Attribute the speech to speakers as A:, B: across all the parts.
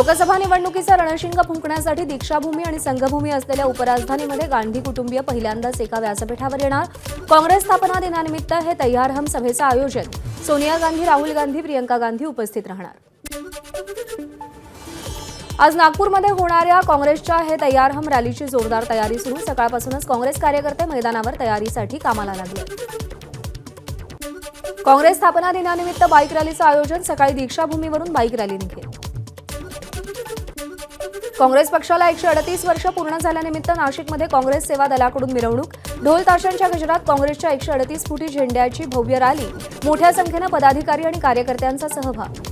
A: लोकसभा निवडणुकीचा रणशिंग फुंकण्यासाठी दीक्षाभूमी आणि संघभूमी असलेल्या उपराजधानीमध्ये गांधी कुटुंबीय पहिल्यांदाच एका व्यासपीठावर येणार. काँग्रेस स्थापना दिनानिमित्त हे तयार हम सभेचं आयोजन. सोनिया गांधी राहुल गांधी प्रियंका गांधी उपस्थित राहणार. आज नागपूरमध्ये होणाऱ्या काँग्रेसच्या हे तयार हम रॅलीची जोरदार तयारी सुरू. सकाळपासूनच काँग्रेस कार्यकर्ते मैदानावर तयारीसाठी कामाला लागले. काँग्रेस स्थापना दिनानिमित्त बाईक रॅलीचं आयोजन. सकाळी दीक्षाभूमीवरून बाईक रॅली निघेल. काँग्रेस पक्षाला एकशे अडतीस वर्ष पूर्ण झाल्यानिमित्त नाशिकमध्ये काँग्रेस सेवा दलाकडून मिरवणूक. ढोल ताशांच्या गजरात काँग्रेसच्या एकशे अडतीस फुटी झेंड्याची भव्य रॅली मोठ्या संख्येनं पदाधिकारी आणि कार्यकर्त्यांचा सहभाग.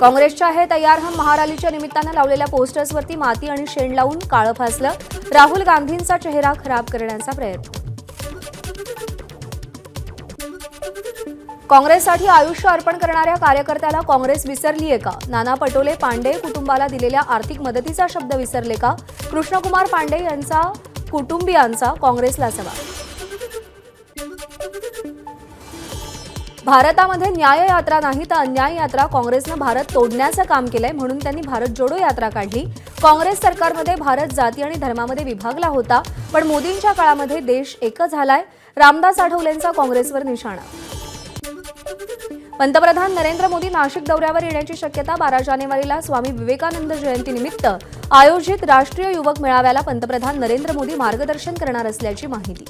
A: काँग्रेसच्या हे तयार हम महारॅलीच्या निमित्तानं लावलेल्या पोस्टर्सवरती माती आणि शेण लावून काळं फासलं. राहुल गांधींचा चेहरा खराब करण्याचा प्रयत्न. काँग्रेससाठी आयुष्य अर्पण करणाऱ्या कार्यकर्त्याला काँग्रेस विसरली आहे का? नाना पटोले पांडे कुटुंबाला दिलेल्या आर्थिक मदतीचा शब्द विसरले का? कृष्णकुमार पांडे यांचा कुटुंबियांचा काँग्रेसला सवाल. भारतामध्ये न्याय यात्रा नाही तर अन्याय यात्रा काँग्रेसनं भारत तोडण्याचं काम केलंय म्हणून त्यांनी भारत जोडो यात्रा काढली. काँग्रेस सरकारमध्ये भारत जाती आणि धर्मामध्ये विभागला होता पण मोदींच्या काळामध्ये देश एकच झालाय. रामदास आठवलेंचा काँग्रेसवर निशाणा. पंतप्रधान नरेंद्र मोदी नाशिक दौऱ्यावर येण्याची शक्यता बारा जानेवारीला स्वामी विवेकानंद जयंतीनिमित्त आयोजित राष्ट्रीय युवक मेळाव्याला पंतप्रधान नरेंद्र मोदी मार्गदर्शन करणार असल्याची माहिती.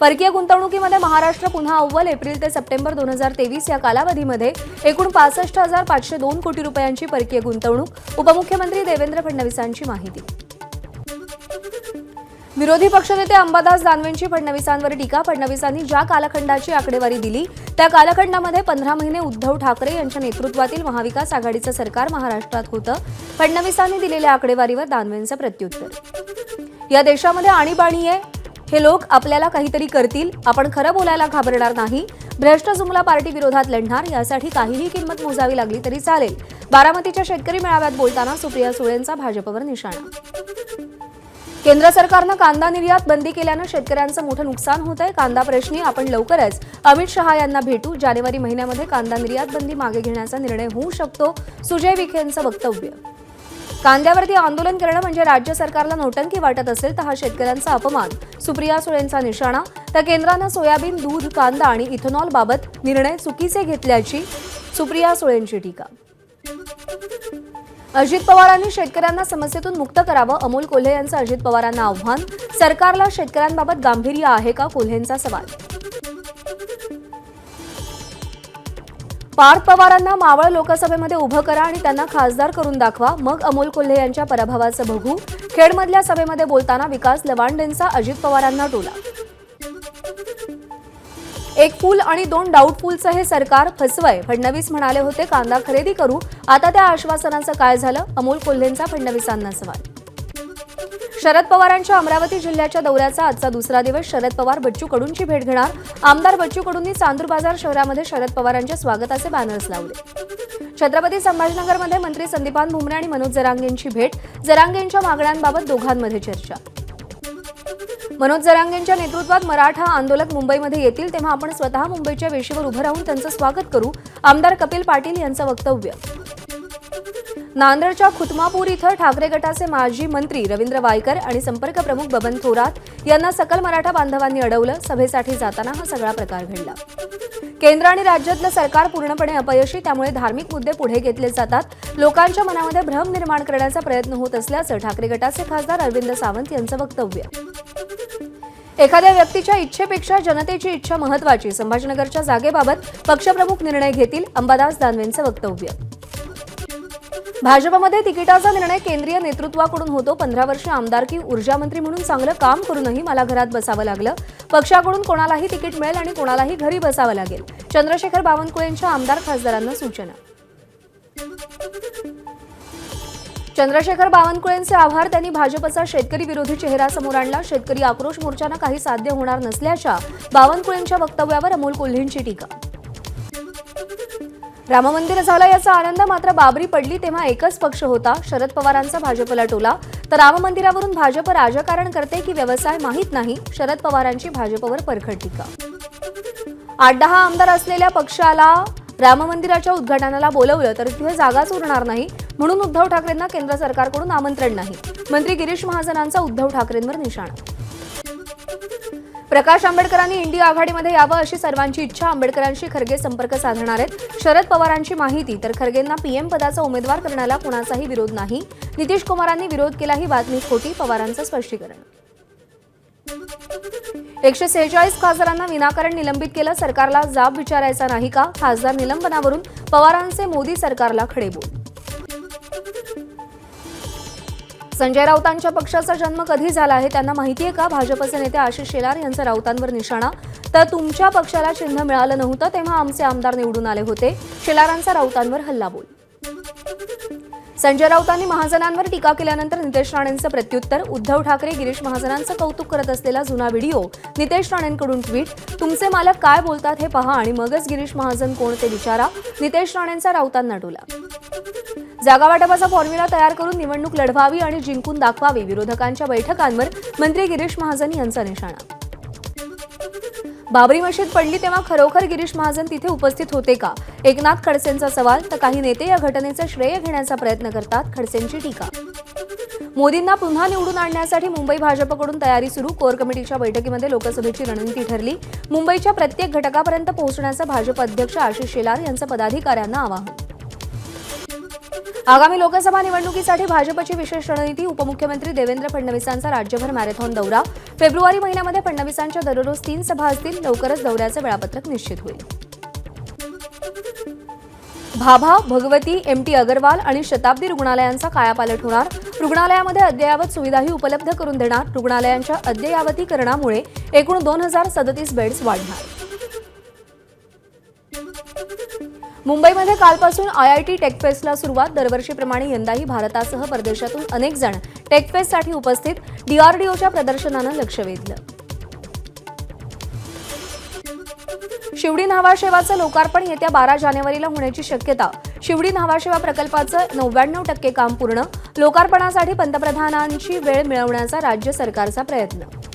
A: परकीय गुंतवणुकीमध्ये महाराष्ट्र पुन्हा अव्वल एप्रिल ते सप्टेंबर दोन हजार तेवीस या कालावधीमध्ये एकूण पासष्ट हजार पाचशे दोन कोटी रुपयांची परकीय गुंतवणूक उपमुख्यमंत्री देवेंद्र फडणवीसांची माहिती. विरोधी पक्षनेते अंबादास दानवेंची फडणवीसांवर टीका. फडणवीसांनी ज्या कालखंडाची आकडेवारी दिली त्या कालखंडामध्ये पंधरा महिने उद्धव ठाकरे यांच्या नेतृत्वातील महाविकास आघाडीचं सरकार महाराष्ट्रात होतं. फडणवीसांनी दिलेल्या आकडेवारीवर दानवेंचं प्रत्युत्तर. या देशामध्ये आणीबाणी आहे. हे लोक आपल्याला काहीतरी करतील. आपण खरं बोलायला घाबरणार नाही. भ्रष्ट जुमला पार्टी विरोधात लढणार. यासाठी काहीही किंमत मोजावी लागली तरी चालेल. बारामतीच्या शेतकरी मेळाव्यात बोलताना सुप्रिया सुळेंचा भाजपवर निशाणा. केंद्र सरकारनं कांदा निर्यात बंदी केल्यानं शेतकऱ्यांचं मोठं नुकसान होत आहे. कांदा प्रश्नी आपण लवकरच अमित शहा यांना भेटू. जानेवारी महिन्यामध्ये कांदा निर्यात बंदी मागे घेण्याचा निर्णय होऊ शकतो. सुजय विखेंचं वक्तव्य. कांद्यावरती आंदोलन करणं म्हणजे राज्य सरकारला नोटंकी वाटत असेल तर हा शेतकऱ्यांचा अपमान. सुप्रिया सुळेंचा निशाणा. तर केंद्रानं सोयाबीन दूध कांदा आणि इथेनॉल बाबत निर्णय चुकीचे घेतल्याची सुप्रिया सुळेंची टीका. अजित पवारांनी शेतकऱ्यांना समस्येतून मुक्त करावं अमोल कोल्हे यांचं अजित पवारांना आव्हान. सरकारला शेतकऱ्यांबाबत गांभीर्य आहे का? कोल्हेंचा सवाल. पार्थ पवारांना मावळ लोकसभेमध्ये उभं करा आणि त्यांना खासदार करून दाखवा. मग अमोल कोल्हे यांच्या पराभवाचं बघू. खेडमधल्या सभेमध्ये बोलताना विकास लवांडेंचा अजित पवारांना टोला. एक फुल आणि दोन डाऊटफुलचं हे सरकार फसवय. फडणवीस म्हणाले होते कांदा खरेदी करू. आता त्या आश्वासनाचं काय झालं? अमोल कोल्हेंचा फडणवीसांना सवाल. शरद पवारांच्या अमरावती जिल्ह्याच्या दौऱ्याचा आजचा दुसरा दिवस. शरद पवार बच्चू कडूंची भेट घेणार. आमदार बच्चू कडूंनी चांदूर बाजार शहरामध्ये शरद पवारांच्या स्वागताचे बॅनर्स लावले. छत्रपती संभाजीनगरमध्ये मंत्री संदीपान भुमरे आणि मनोज जरांगेंची भेट. जरांगेंच्या मागण्यांबाबत दोघांमध्ये चर्चा. मनोज जरांगेंच्या नेतृत्वात मराठा आंदोलक मुंबईमध्ये येतील तेव्हा आपण स्वतः मुंबईच्या वेशीवर उभं राहून त्यांचं स्वागत करू. आमदार कपिल पाटील यांचं वक्तव्य. नांदेडच्या खुतमापूर इथं ठाकरे गटाचे माजी मंत्री रवींद्र वायकर आणि संपर्क प्रमुख बबन थोरात यांना सकल मराठा बांधवांनी अडवलं. सभेसाठी जाताना हा सगळा प्रकार घडला. केंद्र आणि राज्यातलं सरकार पूर्णपणे अपयशी त्यामुळे धार्मिक मुद्दे पुढे घेतले जातात. लोकांच्या मनामध्ये भ्रम निर्माण करण्याचा प्रयत्न होत असल्याचं ठाकरे गटाचे खासदार अरविंद सावंत यांचं वक्तव्य. एखाद्या व्यक्तीच्या इच्छेपेक्षा जनतेची इच्छा महत्वाची. संभाजीनगरच्या जागेबाबत पक्षप्रमुख निर्णय घेतील अंबादास दानवेंचं वक्तव्य. भाजपमध्ये तिकिटाचा निर्णय केंद्रीय नेतृत्वाकडून होतो. पंधरा वर्ष आमदारकी ऊर्जा मंत्री म्हणून चांगलं काम करूनही मला घरात बसावं लागलं. पक्षाकडून कोणालाही तिकीट मिळेल आणि कोणालाही घरी बसावं लागेल. चंद्रशेखर बावनकुळेंच्या आमदार खासदारांना सूचना. चंद्रशेखर बावनकुळेंचे आभार. त्यांनी भाजपचा शेतकरी विरोधी चेहरा समोर आणला. शेतकरी आक्रोश मोर्चानं काही साध्य होणार नसल्याच्या बावनकुळेंच्या वक्तव्यावर अमोल कोल्हेंची टीका. राममंदिर झाला याचा आनंद मात्र बाबरी पडली तेव्हा एकच पक्ष होता शरद पवारांचा भाजपला टोला. तर राम मंदिरावरून भाजप राजकारण करते की व्यवसाय माहीत नाही शरद पवारांची भाजपवर परखड टीका. आठ दहा आमदार असलेल्या पक्षाला राम मंदिराच्या उद्घाटनाला बोलवलं तर तिथे जागाच उरणार नाही. म्हणून उद्धव ठाकरेंना केंद्र सरकारकडून आमंत्रण नाही. मंत्री गिरीश महाजनांचा उद्धव ठाकरेंवर निशाणा. प्रकाश आंबेडकरांनी इंडिया आघाडीमध्ये यावं अशी सर्वांची इच्छा आंबेडकरांशी खरगे संपर्क साधणार आहेत. शरद पवारांची माहिती तर खरगेंना पीएम पदाचा उमेदवार करण्याला कुणाचाही विरोध नाही. नितीश कुमारांनी विरोध केला ही बातमी खोटी पवारांचं स्पष्टीकरण. एकशे सेहेचाळीस खासदारांना विनाकारण निलंबित केलं सरकारला जाब विचारायचा नाही का? खासदार निलंबनावरून पवारांचे मोदी सरकारला खडेबोल संजय राऊतांच्या पक्षाचा जन्म कधी झाला आहे त्यांना माहिती आहे का? भाजपचे नेते आशिष शेलार यांचा राऊतांवर निशाणा. तर तुमच्या पक्षाला चिन्ह मिळालं नव्हतं तेव्हा आमचे आमदार निवडून आले होते. शेलारांचा राऊतांवर हल्लाबोल. संजय राऊतांनी महाजनांवर टीका केल्यानंतर नितेश राणेंचं प्रत्युत्तर. उद्धव ठाकरे गिरीश महाजनांचं कौतुक करत असलेला जुना व्हिडिओ. नितेश राणेंकडून ट्विट. तुमचे मालक काय बोलतात हे पहा आणि मगच गिरीश महाजन कोण ते विचारा. नितेश राणेंचा राऊतांना टोला जागावाटपाचा फॉर्म्युला तयार करून निवडणूक लढवावी आणि जिंकून दाखवावी विरोधकांच्या बैठकांवर मंत्री गिरीश महाजन यांचा निशाणा. बाबरी मशीद पडली तेव्हा खरोखर गिरीश महाजन तिथे उपस्थित होते का? एकनाथ खडसेंचा सवाल तर काही नेते या घटनेचं श्रेय घेण्याचा प्रयत्न करतात खडसेंची टीका. मोदींना पुन्हा निवडून आणण्यासाठी मुंबई भाजपकडून तयारी सुरू कोर कमिटीच्या बैठकीमध्ये लोकसभेची रणनीती ठरली. मुंबईच्या प्रत्येक घटकापर्यंत पोहोचण्याचं भाजप अध्यक्ष आशिष शेलार यांचं पदाधिकाऱ्यांना आवाहन. आगामी लोकसभा निवडणुकीसाठी भाजपची विशेष रणनीती उपमुख्यमंत्री देवेंद्र फडणवीसांचा राज्यभर मॅरेथॉन दौरा. फेब्रुवारी महिन्यामध्ये फडणवीसांच्या दररोज तीन सभा असतील लवकरच दौऱ्याचं वेळापत्रक निश्चित होईल. भाभा भगवती एम टी अगरवाल आणि शताब्दी रुग्णालयांचा कायापालट होणार. रुग्णालयामध्ये अद्ययावत सुविधाही उपलब्ध करून देणार. रुग्णालयांच्या अद्ययावतीकरणामुळे एकूण दोन हजार सदतीस बेड्स वाढणार. मुंबईमध्ये कालपासून आय आय टी टेकफेस्टला सुरुवात. दरवर्षीप्रमाणे यंदाही भारतासह परदेशातून अनेक जण टेकफेस्टसाठी उपस्थित. डीआरडीओच्या प्रदर्शनानं लक्ष वेधलं. शिवडी न्हावाशेवाचं लोकार्पण येत्या बारा जानेवारीला होण्याची शक्यता. शिवडी न्हावाशेवा प्रकल्पाचं नव्याण्णव टक्के काम पूर्ण. लोकार्पणासाठी पंतप्रधानांची वेळ मिळवण्याचा राज्य सरकारचा प्रयत्न.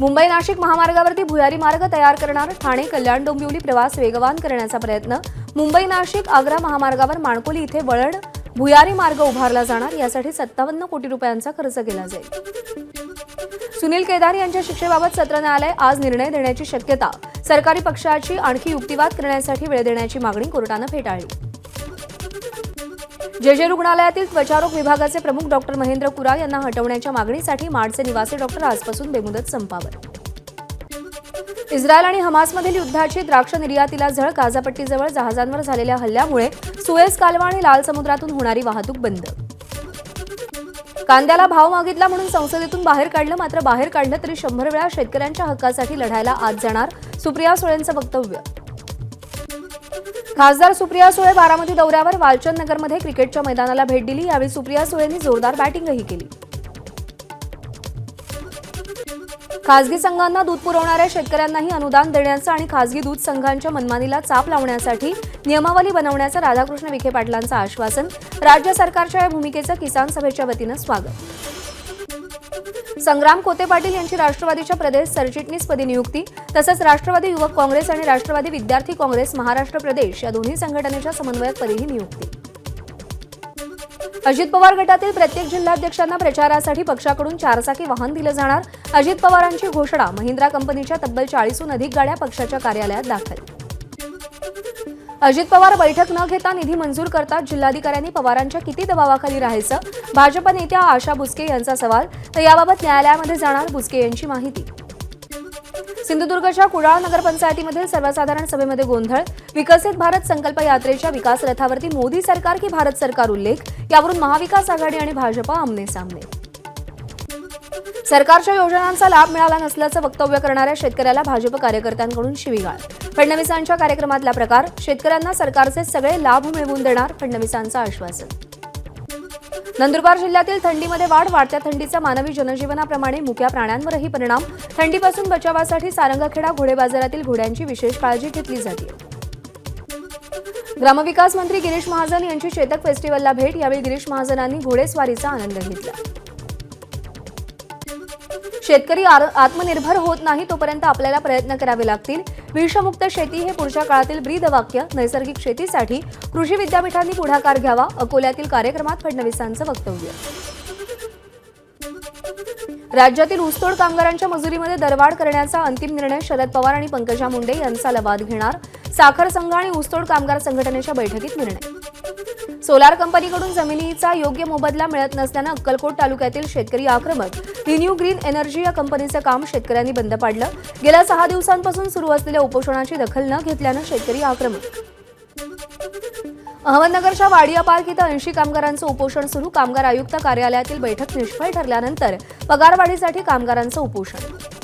A: मुंबई नाशिक महामार्गावरती भुयारी मार्ग तयार करणार ठाणे कल्याण डोंबिवली प्रवास वेगवान करण्याचा प्रयत्न. मुंबई नाशिक आग्रा महामार्गावर माणकोली इथे वळण भुयारी मार्ग उभारला जाणार यासाठी सत्तावन्न कोटी रुपयांचा खर्च केला जाईल. सुनील केदार यांच्या शिक्षेबाबत सत्र न्यायालय आज निर्णय देण्याची शक्यता. सरकारी पक्षाची आणखी युक्तिवाद करण्यासाठी वेळ देण्याची मागणी कोर्टानं फेटाळली. जे जे रुग्णालयातील त्वचारोग विभागाचे प्रमुख डॉक्टर महेंद्र कुरा यांना हटवण्याच्या मागणीसाठी माडचे निवासी डॉक्टर आजपासून बेमुदत संपावर. इस्रायल आणि हमासमधील युद्धाची द्राक्ष निर्यातीला झळ गाझापट्टीजवळ जहाजांवर झालेल्या हल्ल्यामुळे सुएस कालवा आणि लाल समुद्रातून होणारी वाहतूक बंद. कांद्याला भाव मागितला म्हणून संसदेतून बाहेर काढलं मात्र बाहेर काढलं तरी शंभर वेळा शेतकऱ्यांच्या हक्कासाठी लढायला आज जाणार सुप्रिया सुळेंचं वक्तव्य. खासदार सुप्रिया सुळे बारामती दौऱ्यावर वालचंद नगरमध्ये क्रिकेटच्या मैदानाला भेट दिली. यावेळी सुप्रिया सुळेंनी जोरदार बॅटिंगही केली. खासगी संघांना दूध पुरवणाऱ्या शेतकऱ्यांनाही अनुदान देण्याचं आणि खासगी दूध संघांच्या मनमानीला चाप लावण्यासाठी नियमावली बनवण्याचं राधाकृष्ण विखे पाटलांचं आश्वासन. राज्य सरकारच्या या भूमिकेचं किसान सभेच्या वतीनं स्वागत. संग्राम कोते पाटील यांची राष्ट्रवादीच्या प्रदेश सरचिटणीसपदी नियुक्ती तसंच राष्ट्रवादी युवक काँग्रेस आणि राष्ट्रवादी विद्यार्थी काँग्रेस महाराष्ट्र प्रदेश या दोन्ही संघटनेच्या समन्वयकपदीही नियुक्ती. अजित पवार गटातील प्रत्येक जिल्हाध्यक्षांना प्रचारासाठी पक्षाकडून चारचाकी वाहन दिलं जाणार. अजित पवारांची घोषणा महिंद्रा कंपनीच्या तब्बल चाळीसहून अधिक गाड्या पक्षाच्या कार्यालयात दाखल. अजित पवार बैठक न घेता निधी मंजूर करतात जिल्हाधिकाऱ्यांनी पवारांच्या किती दबावाखाली राहायचं? भाजप नेत्या आशा बुस्के यांचा सवाल. तर याबाबत न्यायालयामध्ये जाणार बुस्के यांची माहिती. सिंधुदुर्गच्या कुडाळ नगरपंचायतीमधील सर्वसाधारण सभेमध्ये गोंधळ. विकसित भारत संकल्प यात्रेच्या विकास रथावरती मोदी सरकार की भारत सरकार उल्लेख? यावरून महाविकास आघाडी आणि भाजप आमने सामने. सरकारच्या योजनांचा लाभ मिळाला नसल्याचं वक्तव्य करणाऱ्या शेतकऱ्याला भाजप कार्यकर्त्यांकडून शिवीगाळ. फडणवीसांच्या कार्यक्रमातला प्रकार शेतकऱ्यांना सरकारचे सगळे लाभ मिळवून देणार फडणवीसांचं आश्वासन. नंदुरबार जिल्ह्यातील थंडीमध्ये वाढ वाढत्या थंडीचा मानवी जनजीवनाप्रमाणे मुक्या प्राण्यांवरही परिणाम. थंडीपासून बचावासाठी सारंगखेडा घोडे बाजारातील घोड्यांची विशेष काळजी घेतली जाते. ग्रामविकास मंत्री गिरीश महाजन यांची चेतक फेस्टिवलला भेट यावेळी गिरीश महाजनांनी घोडेस्वारीचा आनंद घेतला. शेतकरी आत्मनिर्भर होत नाही तोपर्यंत आपल्याला प्रयत्न करावे लागतील. विषमुक्त शेती हे पुढच्या काळातील ब्रीदवाक्य. नैसर्गिक शेतीसाठी कृषी विद्यापीठांनी पुढाकार घ्यावा. अकोल्यातील कार्यक्रमात फडणवीसांचं वक्तव्य. राज्यातील ऊसतोड कामगारांच्या मजुरीमध्ये दरवाढ करण्याचा अंतिम निर्णय शरद पवार आणि पंकजा मुंडे यांचा लवाद घेणार. साखर संघ आणि ऊसतोड कामगार संघटनेच्या बैठकीत निर्णय. सोलार कंपनीकडून जमिनीचा योग्य मोबदला मिळत नसल्यानं अक्कलकोट तालुक्यातील शेतकरी आक्रमक रिन्यू ग्रीन एनर्जी या कंपनीचं काम शेतकऱ्यांनी बंद पाडलं. गेल्या सहा दिवसांपासून सुरू असलेल्या उपोषणाची दखल न घेतल्यानं शेतकरी आक्रमक. अहमदनगरच्या वाडिया पार्क इथं ऐंशी कामगारांचं उपोषण सुरू. कामगार आयुक्त कार्यालयातील बैठक निष्फळ ठरल्यानंतर पगारवाढीसाठी कामगारांचं उपोषण.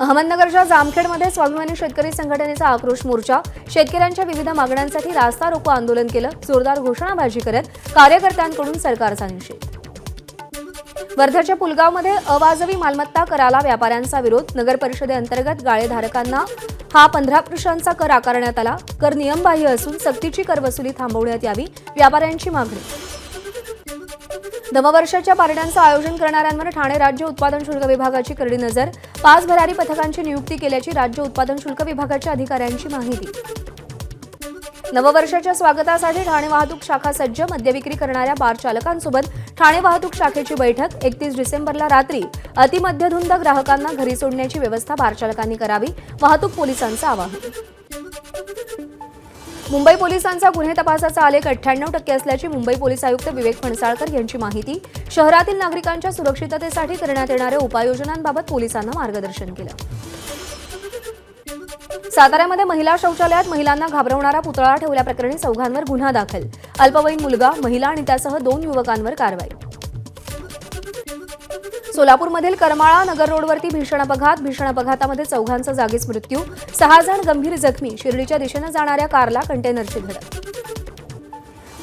A: अहमदनगरच्या जामखेडमध्ये स्वाभिमानी शेतकरी संघटनेचा आक्रोश मोर्चा शेतकऱ्यांच्या विविध मागण्यांसाठी रास्ता रोको आंदोलन केलं जोरदार घोषणाबाजी करत कार्यकर्त्यांकडून सरकारचा निषेध. वर्ध्याच्या पुलगावमध्ये अवाजवी मालमत्ता कराला व्यापाऱ्यांचा विरोध नगर परिषदेअंतर्गत गाळेधारकांना हा पंधरा वर्षांचा कर आकारण्यात आला. कर नियमबाह्य असून सक्तीची करवसुली थांबवण्यात यावी व्यापाऱ्यांची मागणी. नववर्षाच्या पारड्यांचं आयोजन करणाऱ्यांवर ठाणे राज्य उत्पादन शुल्क विभागाची करडी नजर पाच भरारी पथकांची नियुक्ती केल्याची राज्य उत्पादन शुल्क विभागाच्या अधिकाऱ्यांची माहिती. नववर्षाच्या स्वागतासाठी ठाणे वाहतूक शाखा सज्ज मद्यविक्री करणाऱ्या बार चालकांसोबत ठाणे वाहतूक शाखेची बैठक एकतीस डिसेंबरला रात्री. अतिमध्यधुंद ग्राहकांना घरी सोडण्याची व्यवस्था बार चालकांनी करावी वाहतूक पोलिसांचं आवाहन. मुंबई पोलिसांचा गुन्हे तपासाचा आलेख अठ्ठ्याण्णव टक्के असल्याची मुंबई पोलीस आयुक्त विवेक फणसाळकर यांची माहिती. शहरातील नागरिकांच्या सुरक्षिततेसाठी करण्यात येणाऱ्या उपाययोजनांबाबत पोलिसांना मार्गदर्शन केलं. साताऱ्यामध्ये महिला शौचालयात महिलांना घाबरवणारा पुतळा ठेवल्याप्रकरणी चौघांवर गुन्हा दाखल. अल्पवयीन मुलगा महिला आणि त्यासह दोन युवकांवर कारवाई. सोलापूरमधील करमाळा नगर रोडवरती भीषण अपघात. भीषण अपघातामध्ये चौघांचा जागीच मृत्यू. सहा जण गंभीर जखमी. शिर्डीच्या दिशेनं जाणाऱ्या कारला कंटेनरची धडक.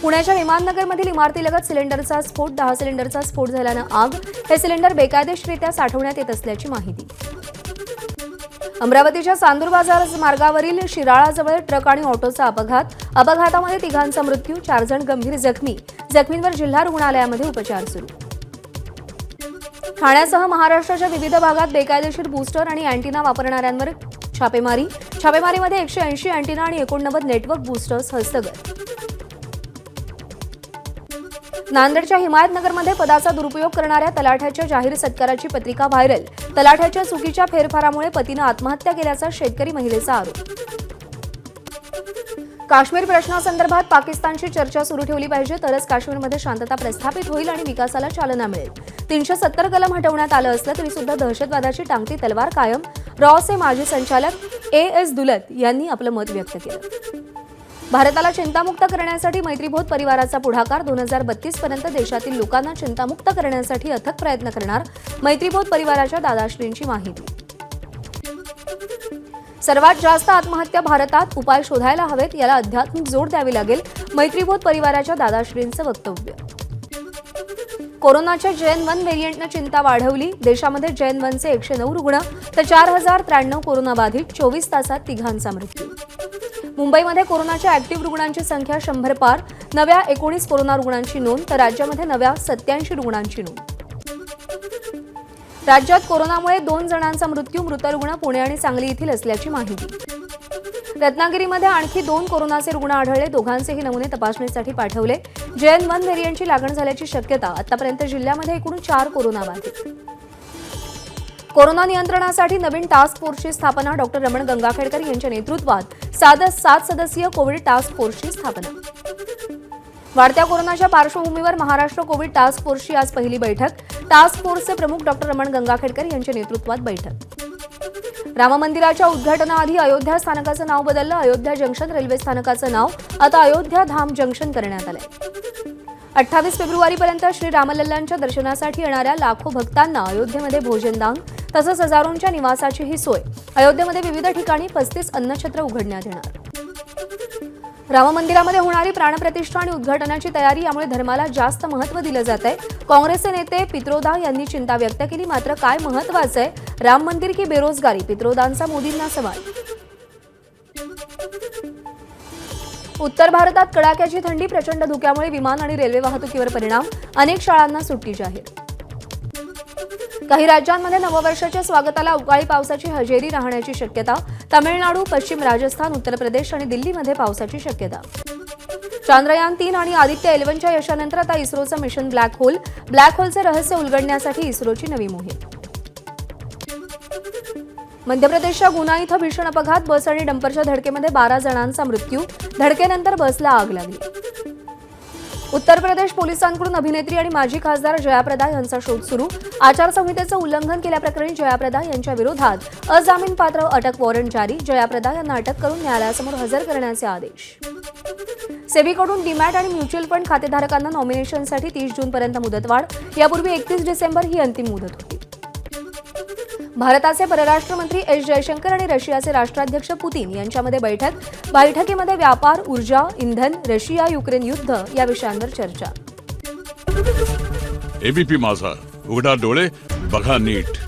A: पुण्याच्या विमाननगरमधील इमारतीलगत सिलेंडरचा स्फोट दहा सिलेंडरचा स्फोट झाल्यानं आग. हे सिलेंडर बेकायदेशीरित्या साठवण्यात येत असल्याची माहिती. अमरावतीच्या चांदूर बाजार मार्गावरील शिराळाजवळ ट्रक आणि ऑटोचा अपघात. अपघातामध्ये तिघांचा मृत्यू चार जण गंभीर जखमी. जखमींवर जिल्हा रुग्णालयामध्ये उपचार सुरू. ठाण्यासह महाराष्ट्राच्या विविध भागात बेकायदेशीर बूस्टर आणि अँटिना वापरणाऱ्यांवर छापेमारी. छापेमारीमध्ये एकशे ऐंशी अँटिना आणि एकोणनव्वद नेटवर्क बूस्टर्स हस्तगत. नांदेडच्या हिमायतनगरमध्ये पदाचा दुरुपयोग करणाऱ्या तलाठ्याच्या जाहीर सत्काराची पत्रिका व्हायरल. तलाठ्याच्या चुकीच्या फेरफारामुळे पतीनं आत्महत्या केल्याचा शेतकरी महिलेचा आरोप. काश्मीर प्रश्नासंदर्भात पाकिस्तानशी चर्चा सुरू ठेवली पाहिजे तरच काश्मीरमध्ये शांतता प्रस्थापित होईल आणि विकासाला चालना मिळेल. तीनशे सत्तर कलम हटवण्यात आलं असलं तरी सुद्धा दहशतवादाची टांगती तलवार कायम. रॉचे माजी संचालक ए एस दुलत यांनी आपलं मत व्यक्त केलं. भारताला चिंतामुक्त करण्यासाठी मैत्रीभूत परिवाराचा पुढाकार दोन हजार बत्तीस पर्यंत देशातील लोकांना चिंतामुक्त करण्यासाठी अथक प्रयत्न करणार मैत्रीभूत परिवाराच्या दादाश्रींची माहिती. सर्वात जास्त आत्महत्या भारतात उपाय शोधायला हवेत याला आध्यात्मिक जोड द्यावी लागेल मैत्रीभूत परिवाराच्या दादाश्रींचं वक्तव्य. कोरोनाच्या जैन वन व्हेरियंटनं चिंता वाढवली. देशामध्ये जैन वनचे एकशे नऊ रुग्ण तर चार हजार त्र्याण्णव कोरोनाबाधित चोवीस तासात तिघांचा मृत्यू. मुंबईमध्ये कोरोनाच्या ऍक्टिव्ह रुग्णांची संख्या शंभर पार. नव्या एकोणीस कोरोना रुग्णांची नोंद तर राज्यामध्ये नव्या सत्याऐंशी रुग्णांची नोंद. राज्यात कोरोनामुळे दोन जणांचा मृत्यू मृत रुग्ण पुणे आणि सांगली येथील असल्याची माहिती. रत्नागिरीमध्ये आणखी दोन कोरोनाचे रुग्ण आढळले. दोघांचेही नमुने तपासणीसाठी पाठवले. जैन वन व्हेरियंटची लागण झाल्याची शक्यता आतापर्यंत जिल्ह्यामध्ये एकूण चार कोरोना बाधित. कोरोना नियंत्रणासाठी नवीन टास्क फोर्सची स्थापना डॉक्टर रमण गंगाखेडकर यांच्या नेतृत्वात सात सदस्यीय कोविड टास्क फोर्सची स्थापना. वाढत्या कोरोनाच्या पार्श्वभूमीवर महाराष्ट्र कोविड टास्क फोर्सची आज पहिली बैठक. टास्क फोर्सचे प्रमुख डॉक्टर रमण गंगाखेडकर यांच्या नेतृत्वात बैठक. राम मंदिराच्या उद्घाटनाआधी अयोध्या स्थानकाचं नाव बदललं. अयोध्या जंक्शन रेल्वे स्थानकाचं नाव आता अयोध्या धाम जंक्शन करण्यात आलंय. अठ्ठावीस फेब्रुवारीपर्यंत श्री रामलल्लांच्या दर्शनासाठी येणाऱ्या लाखो भक्तांना अयोध्येमध्ये भोजनदान तसंच हजारोंच्या निवासाची ही सोय. अयोध्येमध्ये विविध ठिकाणी पस्तीस अन्नछत्र उघडण्यात येणार. राम मंदिरामध्ये होणारी प्राणप्रतिष्ठा आणि उद्घाटनाची तयारी यामुळे धर्माला जास्त महत्त्व दिलं जात आहे. काँग्रेसचे नेते पित्रोदा यांनी चिंता व्यक्त केली. मात्र काय महत्वाचं आहे? राम मंदिर की बेरोजगारी? पित्रोदांचा मोदींना सवाल. उत्तर भारतात कडाक्याची थंडी प्रचंड धुक्यामुळे विमान आणि रेल्वे वाहतुकीवर परिणाम. अनेक शाळांना सुट्टी जाहीर. काही राज्यांमध्ये नववर्षाच्या स्वागताला अवकाळी पावसाची हजेरी राहण्याची शक्यता. तामिळनाडू पश्चिम राजस्थान उत्तर प्रदेश आणि दिल्लीमध्ये पावसाची शक्यता. चांद्रयान तीन आणि आदित्य एलेव्हनच्या यशानंतर आता इस्रोचं मिशन ब्लॅक होल. ब्लॅक होलचे रहस्य उलगडण्यासाठी इस्रोची नवी मोहीम. मध्य प्रदेशच्या गुना इथं भीषण अपघात. बस आणि डंपरच्या धडकेमध्ये बारा जणांचा मृत्यू. धडकेनंतर बसला आग लागली. उत्तर प्रदेश पोलिसांकडून अभिनेत्री आणि माजी खासदार जयाप्रदा यांचा शोध सुरू. आचारसंहितेचं उल्लंघन केल्याप्रकरणी जयाप्रदा यांच्या विरोधात अजामीनपात्र अटक वॉरंट जारी. जयाप्रदा यांना अटक करून न्यायालयासमोर हजर करण्याचे आदेश. सेबीकडून डीमॅट आणि म्युच्युअल फंड खातेधारकांना नॉमिनेशनसाठी तीस जूनपर्यंत मुदतवाढ. यापूर्वी एकतीस डिसेंबर ही अंतिम मुदत होती. भारताचे परराष्ट्र मंत्री एस जयशंकर आणि रशियाचे राष्ट्राध्यक्ष पुतीन यांच्यामध्ये बैठक. बैठकीमध्ये व्यापार ऊर्जा इंधन रशिया युक्रेन युद्ध या विषयांवर चर्चा.
B: एबीपी माझा. उघडा डोळे बघा नीट.